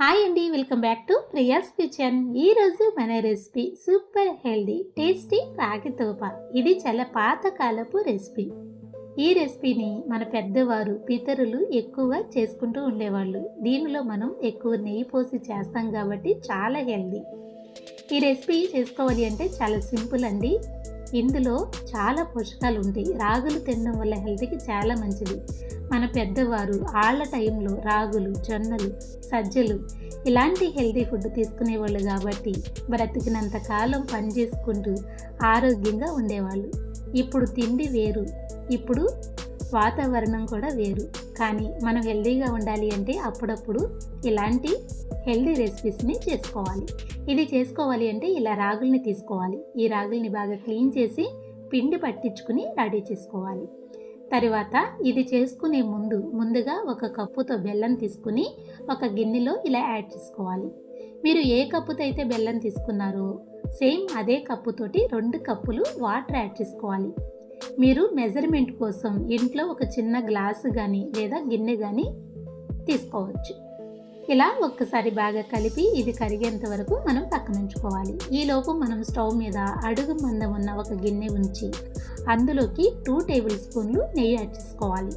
Hi అండి welcome back to Priya's kitchen. ఈరోజు మన రెసిపీ సూపర్ హెల్దీ టేస్టీ రాగి తోప. ఇది చాలా పాతకాలపు రెసిపీ. ఈ రెసిపీని మన పెద్దవారు పితరులు ఎక్కువగా చేసుకుంటూ ఉండేవాళ్ళు. దీనిలో మనం ఎక్కువ నెయ్యి పోసి చేస్తాం కాబట్టి చాలా హెల్దీ. ఈ రెసిపీ చేసుకోవాలి అంటే చాలా సింపుల్ అండి. ఇందులో చాలా పోషకాలు ఉంటాయి రాగులు తినడం వల్ల హెల్త్కి చాలా మంచిది. మన పెద్దవారు ఆళ్ళ టైంలో రాగులు జొన్నలు సజ్జలు ఇలాంటి హెల్తీ ఫుడ్ తీసుకునేవాళ్ళు కాబట్టి బ్రతికినంత కాలం పని చేసుకుంటూ ఆరోగ్యంగా ఉండేవాళ్ళు. ఇప్పుడు తిండి వేరు. ఇప్పుడు వాతావరణం కూడా వేరు. కానీ మనం హెల్దీగా ఉండాలి అంటే అప్పుడప్పుడు ఇలాంటి హెల్దీ రెసిపీస్ని చేసుకోవాలి. ఇది చేసుకోవాలి అంటే ఇలా రాగుల్ని తీసుకోవాలి. ఈ రాగుల్ని బాగా క్లీన్ చేసి పిండి పట్టించుకుని రెడీ చేసుకోవాలి. తరువాత ఇది చేసుకునే ముందు ముందుగా ఒక కప్పుతో బెల్లం తీసుకుని ఒక గిన్నెలో ఇలా యాడ్ చేసుకోవాలి. మీరు ఏ కప్పుతో అయితే బెల్లం తీసుకున్నారో సేమ్ అదే కప్పుతోటి రెండు కప్పులు వాటర్ యాడ్ చేసుకోవాలి. మీరు మెజర్మెంట్ కోసం ఇంట్లో ఒక చిన్న గ్లాసు కానీ లేదా గిన్నె కానీ తీసుకోవచ్చు. ఇలా ఒక్కసారి బాగా కలిపి ఇది కరిగేంత వరకు మనం పక్కన ఉంచుకోవాలి. ఈలోపు మనం స్టవ్ మీద అడుగు మందం ఉన్న ఒక గిన్నె ఉంచి అందులోకి టూ టేబుల్ స్పూన్లు నెయ్యి యాడ్ చేసుకోవాలి.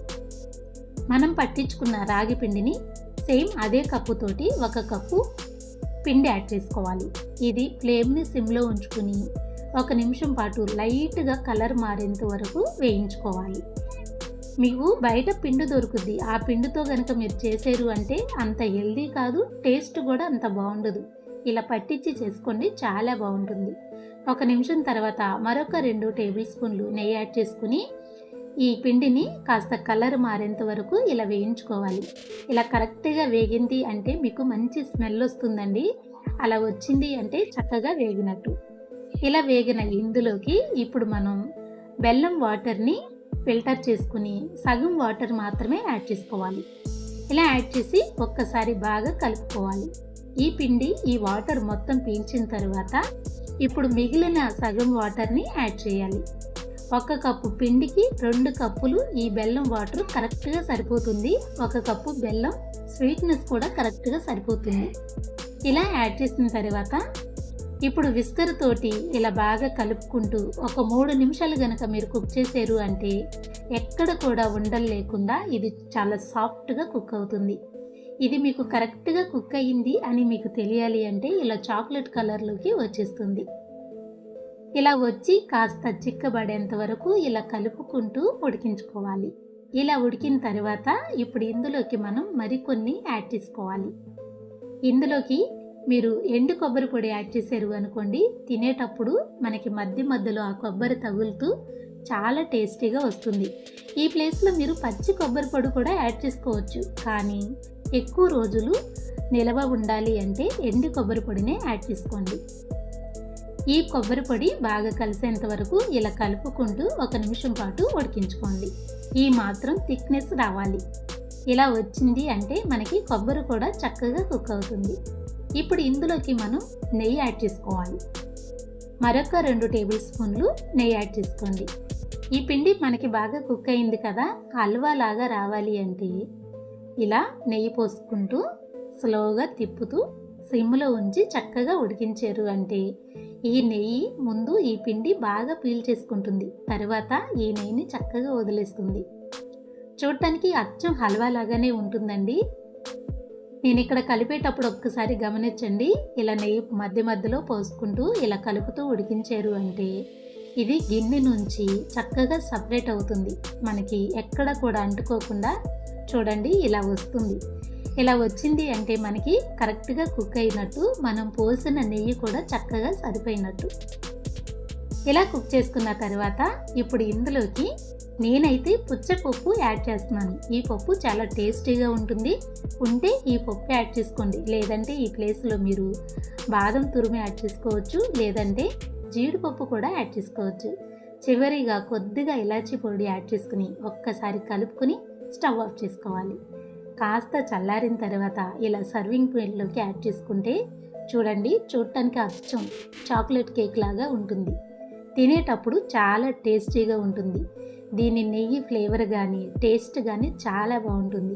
మనం పట్టించుకున్న రాగి పిండిని సేమ్ అదే కప్పుతోటి ఒక కప్పు పిండి యాడ్ చేసుకోవాలి. ఇది ఫ్లేమ్ని సిమ్లో ఉంచుకుని ఒక నిమిషం పాటు లైట్గా కలర్ మారేంత వరకు వేయించుకోవాలి. మీకు బయట పిండి దొరుకుద్ది. ఆ పిండితో కనుక మీరు చేసారు అంటే అంత హెల్దీ కాదు టేస్ట్ కూడా అంత బాగుండదు. ఇలా పట్టించి చేసుకోండి చాలా బాగుంటుంది. ఒక నిమిషం తర్వాత మరొక రెండు టేబుల్ స్పూన్లు నెయ్యి యాడ్ చేసుకుని ఈ పిండిని కాస్త కలర్ మారేంత వరకు ఇలా వేయించుకోవాలి. ఇలా కరెక్ట్గా వేగింది అంటే మీకు మంచి స్మెల్ వస్తుందండి. అలా వచ్చింది అంటే చక్కగా వేగినట్టు. ఇలా వేగిన ఇందులోకి ఇప్పుడు మనం బెల్లం వాటర్ని ఫిల్టర్ చేసుకుని సగం వాటర్ మాత్రమే యాడ్ చేసుకోవాలి. ఇలా యాడ్ చేసి ఒక్కసారి బాగా కలుపుకోవాలి. ఈ పిండి ఈ వాటర్ మొత్తం పీల్చిన తర్వాత ఇప్పుడు మిగిలిన సగం వాటర్ని యాడ్ చేయాలి. ఒక కప్పు పిండికి రెండు కప్పులు ఈ బెల్లం వాటర్ కరెక్ట్గా సరిపోతుంది. ఒక కప్పు బెల్లం స్వీట్నెస్ కూడా కరెక్ట్గా సరిపోతుంది. ఇలా యాడ్ చేసిన తర్వాత ఇప్పుడు విస్కర్ తోటి ఇలా బాగా కలుపుకుంటూ ఒక మూడు నిమిషాలు గనక మీరు కుక్ చేశారు అంటే ఎక్కడ కూడా ఉండలు లేకుండా ఇది చాలా సాఫ్ట్గా కుక్ అవుతుంది. ఇది మీకు కరెక్ట్గా కుక్ అయ్యింది అని మీకు తెలియాలి అంటే ఇలా చాక్లెట్ కలర్లోకి వచ్చేస్తుంది. ఇలా వచ్చి కాస్త చిక్కబడేంత వరకు ఇలా కలుపుకుంటూ ఉడికించుకోవాలి. ఇలా ఉడికిన తర్వాత ఇప్పుడు ఇందులోకి మనం మరికొన్ని యాడ్ చేసుకోవాలి. ఇందులోకి మీరు ఎండు కొబ్బరి పొడి యాడ్ చేశారు అనుకోండి తినేటప్పుడు మనకి మధ్య మధ్యలో ఆ కొబ్బరి తగులుతూ చాలా టేస్టీగా వస్తుంది. ఈ ప్లేస్లో మీరు పచ్చి కొబ్బరి పొడి కూడా యాడ్ చేసుకోవచ్చు. కానీ ఎక్కువ రోజులు నిలవ ఉండాలి అంటే ఎండు కొబ్బరి పొడినే యాడ్ చేసుకోండి. ఈ కొబ్బరి పొడి బాగా కలిసేంత వరకు ఇలా కలుపుకుంటూ ఒక నిమిషం పాటు ఉడికించుకోండి. ఈ మాత్రం థిక్నెస్ రావాలి. ఇలా వచ్చింది అంటే మనకి కొబ్బరి కూడా చక్కగా కుక్ అవుతుంది. ఇప్పుడు ఇందులోకి మనం నెయ్యి యాడ్ చేసుకోవాలి. మరొక రెండు టేబుల్ స్పూన్లు నెయ్యి యాడ్ చేసుకోండి. ఈ పిండి మనకి బాగా కుక్ అయింది కదా హల్వా లాగా రావాలి అంటే ఇలా నెయ్యి పోసుకుంటూ స్లోగా తిప్పుతూ సిమ్లో ఉంచి చక్కగా ఉడికించారు అంటే ఈ నెయ్యి ముందు ఈ పిండి బాగా పీల్ చేసుకుంటుంది. తర్వాత ఈ నెయ్యిని చక్కగా వదిలేస్తుంది. చూడటానికి అచ్చం హల్వా లాగానే ఉంటుందండి. నేను ఇక్కడ కలిపేటప్పుడు ఒక్కసారి గమనించండి. ఇలా నెయ్యి మధ్య మధ్యలో పోసుకుంటూ ఇలా కలుపుతూ ఉడికించారు అంటే ఇది గిన్నె నుంచి చక్కగా సపరేట్ అవుతుంది. మనకి ఎక్కడ కూడా అంటుకోకుండా చూడండి ఇలా వస్తుంది. ఇలా వచ్చింది అంటే మనకి కరెక్ట్గా కుక్ అయినట్టు మనం పోసిన నెయ్యి కూడా చక్కగా సరిపోయినట్టు. ఇలా కుక్ చేసుకున్న తర్వాత ఇప్పుడు ఇందులోకి నేనైతే పుచ్చపప్పు యాడ్ చేస్తున్నాను. ఈ పప్పు చాలా టేస్టీగా ఉంటుంది. ఉంటే ఈ పప్పు యాడ్ చేసుకోండి. లేదంటే ఈ ప్లేస్లో మీరు బాదం తురుము యాడ్ చేసుకోవచ్చు. లేదంటే జీడిపప్పు కూడా యాడ్ చేసుకోవచ్చు. చివరిగా కొద్దిగా ఇలాచీ పొడి యాడ్ చేసుకుని ఒక్కసారి కలుపుకొని స్టవ్ ఆఫ్ చేసుకోవాలి. కాస్త చల్లారిన తర్వాత ఇలా సర్వింగ్ ప్లేట్లోకి యాడ్ చేసుకుంటే చూడండి చూడటానికి అచ్చం చాక్లెట్ కేక్ లాగా ఉంటుంది. తినేటప్పుడు చాలా టేస్టీగా ఉంటుంది. దీని నెయ్యి ఫ్లేవర్ కానీ టేస్ట్ కానీ చాలా బాగుంటుంది.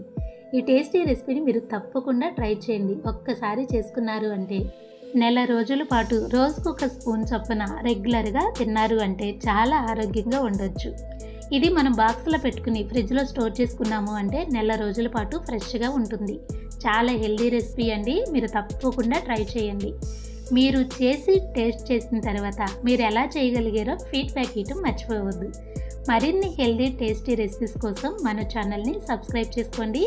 ఈ టేస్టీ రెసిపీని మీరు తప్పకుండా ట్రై చేయండి. ఒక్కసారి చేసుకున్నారు అంటే నెల రోజుల పాటు రోజుకు ఒక స్పూన్ చొప్పున రెగ్యులర్గా తిన్నారు అంటే చాలా ఆరోగ్యంగా ఉండొచ్చు. ఇది మనం బాక్స్లో పెట్టుకుని ఫ్రిడ్జ్లో స్టోర్ చేసుకున్నాము అంటే నెల రోజుల పాటు ఫ్రెష్గా ఉంటుంది. చాలా హెల్దీ రెసిపీ అండి. మీరు తప్పకుండా ట్రై చేయండి. మీరు చేసి టేస్ట్ చేసిన తర్వాత మీరు ఎలా చేయగలిగారో ఫీడ్బ్యాక్ ఇవ్వటం మర్చిపోవద్దు. మరిన్ని హెల్దీ టేస్టీ రెసిపీస్ కోసం మన ఛానల్ని సబ్స్క్రైబ్ చేసుకోండి.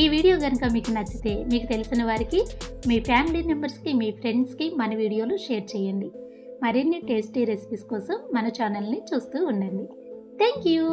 ఈ వీడియో కనుక మీకు నచ్చితే మీకు తెలిసిన వారికి మీ ఫ్యామిలీ మెంబర్స్కి మీ ఫ్రెండ్స్కి మన వీడియోలు షేర్ చేయండి. మరిన్ని టేస్టీ రెసిపీస్ కోసం మన ఛానల్ని చూస్తూ ఉండండి. Thank you